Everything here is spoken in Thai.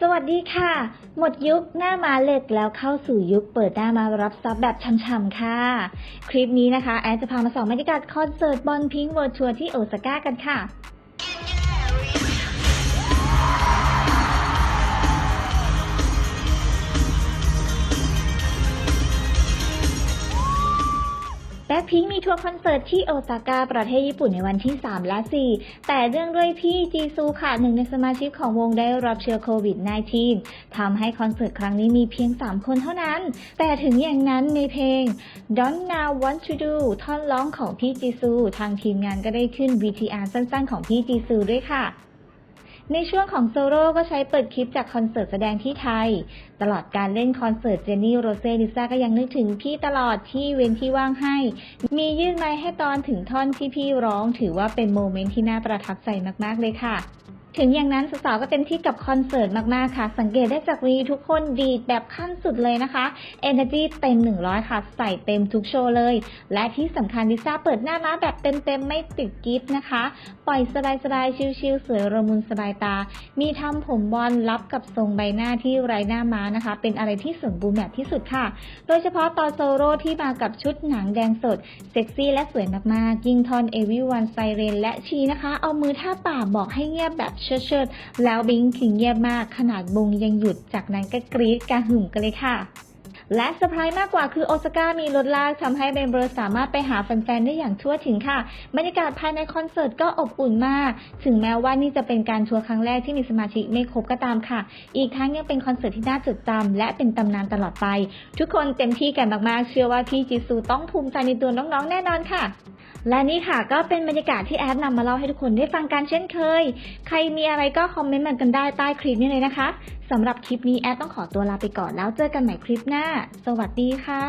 สวัสดีค่ะ หมดยุคหน้ามาเหล็กแล้วเข้าสู่ยุคเปิดหน้ามารับซับแบบช่ำๆค่ะ คลิปนี้นะคะ แอนจะพามาส่องบรรยากาศคอนเสิร์ตบอลพิงค์เวิร์ทัวร์ที่โอซาก้ากันค่ะ แบ็คพิงมีทัวร์คอนเสิร์ตที่โอซาก้าประเทศญี่ปุ่นในวันที่ 3 และ 4 แต่เรื่องด้วยพี่จีซูค่ะหนึ่งในสมาชิกของวงได้รับเชื้อโควิด -19 ทำให้คอนเสิร์ตครั้งนี้มีเพียง 3 คนเท่านั้น แต่ถึงอย่างนั้นในเพลง Don't Now Want to Do ท่อนร้องของพี่จีซู ทางทีมงานก็ได้ขึ้น VTR สั้นๆ ของพี่จีซูด้วยค่ะ ในช่วงของโซโล่ก็ใช้เปิดคลิปจากคอนเสิร์ตแสดงที่ไทย ตลอดการเล่นคอนเสิร์ตเจนนี่โรเซ่ลิซ่าก็ยังนึกถึงพี่ตลอดที่เว้นที่ว่างให้ มียื่นไม้ให้ตอนถึงท่อนที่พี่ร้อง ถือว่าเป็นโมเมนต์ที่น่าประทับใจมาก ๆ เลยค่ะ ถึงอย่างนั้นสาวๆก็เต็มที่กับคอนเสิร์ตมากๆค่ะ สังเกตได้จากวีทุกคนดีดแบบขั้นสุดเลยนะคะ Energy เต็ม 100 ค่ะ ใส่เต็มทุกโชว์เลย และที่สำคัญลิซ่าเปิดหน้าม้าแบบเต็มๆ ไม่ติดกิฟต์นะคะ ปล่อยสบายๆ ชิลๆ สวยระมุนสบายตา มีทำผมบอลรับกับทรงใบหน้าที่ไร้หน้าม้านะคะ เป็นอะไรที่สมบูรณ์แบบที่สุดค่ะ โดยเฉพาะตอนโซโล่ที่มากับชุดหนังแดงสดเซ็กซี่และสวยมากๆ ยิ่งทอนเอวิวันไซเรนและชีนะคะ เอามือท่าป่ากบอกให้เงียบแบบเชิดเชิดแล้วบิงคิงเงียบมากขนาดบงยังหยุดจากนั้นก็กรี๊ดกระหึ่มกันเลยค่ะ และเซอร์ไพรส์มากกว่าคือโอซาก้ามีรถลากทำให้เบนเบอร์สามารถไปหาแฟนๆได้อย่างทั่วถึงค่ะ บรรยากาศภายในคอนเสิร์ตก็อบอุ่นมาก ถึงแม้ว่านี่จะเป็นการทัวร์ครั้งแรกที่มีสมาชิกไม่ครบก็ตามค่ะ อีกทั้งยังเป็นคอนเสิร์ตที่น่าจดจำและเป็นตำนานตลอดไป ทุกคนเต็มที่กันมากๆ เชื่อว่าพี่จิซูต้องภูมิใจในตัวน้องๆ แน่นอนค่ะ และนี่ค่ะก็เป็นบรรยากาศที่แอดนำมาเล่าให้ทุกคนได้ฟังกันเช่นเคย ใครมีอะไรก็คอมเมนต์มากันได้ใต้คลิปนี้เลยนะคะ สำหรับคลิปนี้แอดต้องขอตัวลาไปก่อนแล้วเจอกันใหม่คลิปหน้า สวัสดีค่ะ